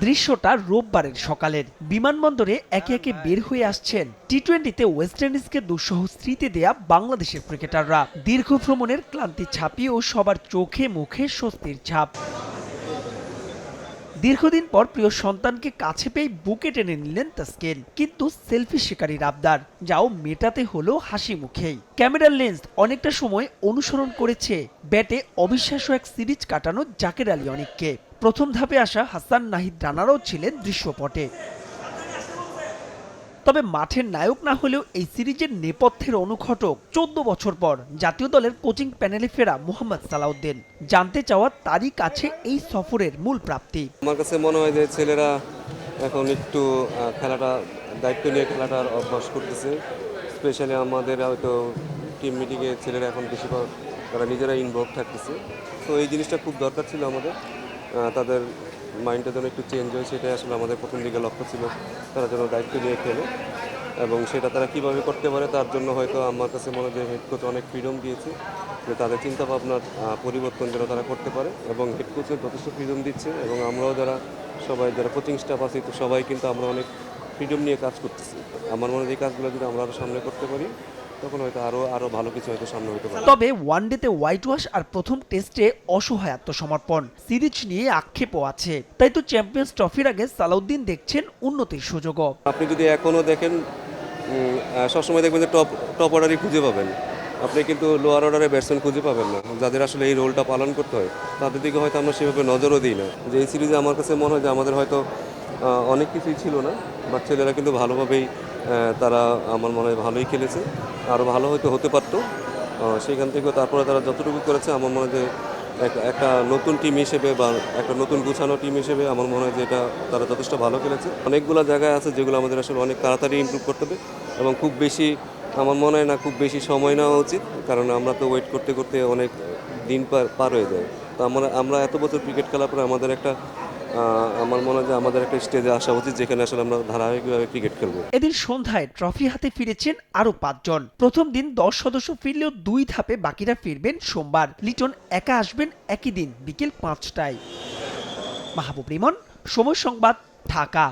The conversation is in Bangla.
দৃশ্যটা রোববারের সকালের। বিমানবন্দরে একে একে বের হয়ে আসছেন। টি টোয়েন্টিতে ওয়েস্ট ইন্ডিজকে দুঃসহ স্মৃতি দেয়া বাংলাদেশের ক্রিকেটাররা। দীর্ঘ ভ্রমণের ক্লান্তি ছাপিয়েও সবার চোখে মুখে স্বস্তির ছাপ। দীর্ঘদিন পর প্রিয় সন্তানকে কাছে পেয়ে বুকে টেনে নিলেন তাস্কিন। কিন্তু সেলফি শিকারীর আবদার, যাও মেটাতে হলো হাসি মুখেই। ক্যামেরার লেন্স অনেকটা সময় অনুসরণ করেছে। ব্যাটে অবিশ্বাস্য এক সিরিজ কাটানো জাকের আলী অনিককে। প্রথম ধাপে আসা হাসান নাহিদ রানারাও ছিলেন দৃশ্যপটে। তবে মাঠের নায়ক না হলেও এই সিরিজের নেপথ্যের অনুঘটক চোদ্দ বছর পর জাতীয় দলের কোচিং প্যানেলে ফেরা মোহাম্মদ সালাউদ্দিন। জানতে চাওয়া তারই কাছে এই সফরের মূল প্রাপ্তি। আমার কাছে মনে হয় যে ছেলেরা এখন একটু খেলাটা, দায়িত্ব নিয়ে খেলাটার অভ্যাস করতেছে। স্পেশালি আমাদের হয়তো টিম মিটিংয়ে ছেলেরা এখন বেশিরভাগ, তারা নিজেরা ইনভলভ থাকতেছে। তো এই জিনিসটা খুব দরকার ছিল আমাদের। মাইন্ডটা যেন একটু চেঞ্জ হয়, সেটাই আসলে আমাদের প্রথম দিকে লক্ষ্য ছিল। তারা যেন দায়িত্ব নিয়ে খেলে এবং সেটা তারা কীভাবে করতে পারে তার জন্য হয়তো আমার কাছে মনে হয় হেড কোচ অনেক ফ্রিডম দিয়েছে, যে তাদের চিন্তাভাবনার পরিবর্তন যেন তারা করতে পারে এবং হেড কোচের যথেষ্ট ফ্রিডম দিচ্ছে এবং আমরাও যারা সবাই, যারা কোচিং স্টাফ আছি, তো সবাই কিন্তু আমরা অনেক ফ্রিডম নিয়ে কাজ করতেছি। আমার মনে হয় এই কাজগুলো যদি আমরা আরও সামনে করতে পারি তখন হয়তো আরও আরও ভালো কিছু হয়তো সামনে হতে পারে। তবে ওয়ানডেতে হোয়াইট ওয়াশ আর প্রথম টেস্টে অসহায় আত্মসমর্পণ। সিরিজ নিয়ে আক্ষেপও আছে। তাই তো চ্যাম্পিয়ন্স ট্রফির আগে সালাউদ্দিন দেখছেন উন্নতির সুযোগও। আপনি যদি এখনও দেখেন সবসময় দেখবেন যে টপ টপ অর্ডারই খুঁজে পাবেন। আপনি কিন্তু লোয়ার অর্ডারে ব্যাটসম্যান খুঁজে পাবেন না। যাদের আসলে এই রোলটা পালন করতে হয় তাদের দিকে হয়তো আমরা সেভাবে নজরও দিই না। যে এই সিরিজে আমার কাছে মনে হয় যে আমাদের হয়তো অনেক কিছুই ছিল না। বাট ছেলেরা কিন্তু ভালোভাবেই তারা আমার মনে হয় ভালোই খেলেছে। আরও ভালো হয়তো হতে পারতো। সেখান থেকেও তারপরে তারা যতটুকু করেছে, আমার মনে হয় যে এক- একটা নতুন টিম হিসেবে বা একটা নতুন গুছানো টিম হিসেবে আমার মনে হয় যে এটা তারা যথেষ্ট ভালো খেলেছে। অনেকগুলো জায়গায় আছে যেগুলো আমাদের আসলে অনেক তাড়াতাড়ি ইমপ্রুভ করতে হবে এবং খুব বেশি, আমার মনে হয় না খুব বেশি সময় নেওয়া উচিত, কারণ আমরা তো ওয়েট করতে করতে অনেক দিন পার পার হয়ে যায়। তো আমরা আমরা এত বছর ক্রিকেট খেলার পরে আমাদের একটা আমার মনে হয় আমাদের একটা স্টেজে আসা উচিত যেখানে আসলে আমরা ধারাবাহিকভাবে ক্রিকেট খেলব। এদিন সন্ধ্যায় ট্রফি হাতে ফিরেছেন আরও পাঁচজন। প্রথম দিন দশ সদস্য ফিরলেও দুই ধাপে বাকিরা ফিরবেন সোমবার। লিটন একা আসবেন একই দিন, বিকেল পাঁচটায়। মাহবুব রিমন, সময় সংবাদ, ঢাকা।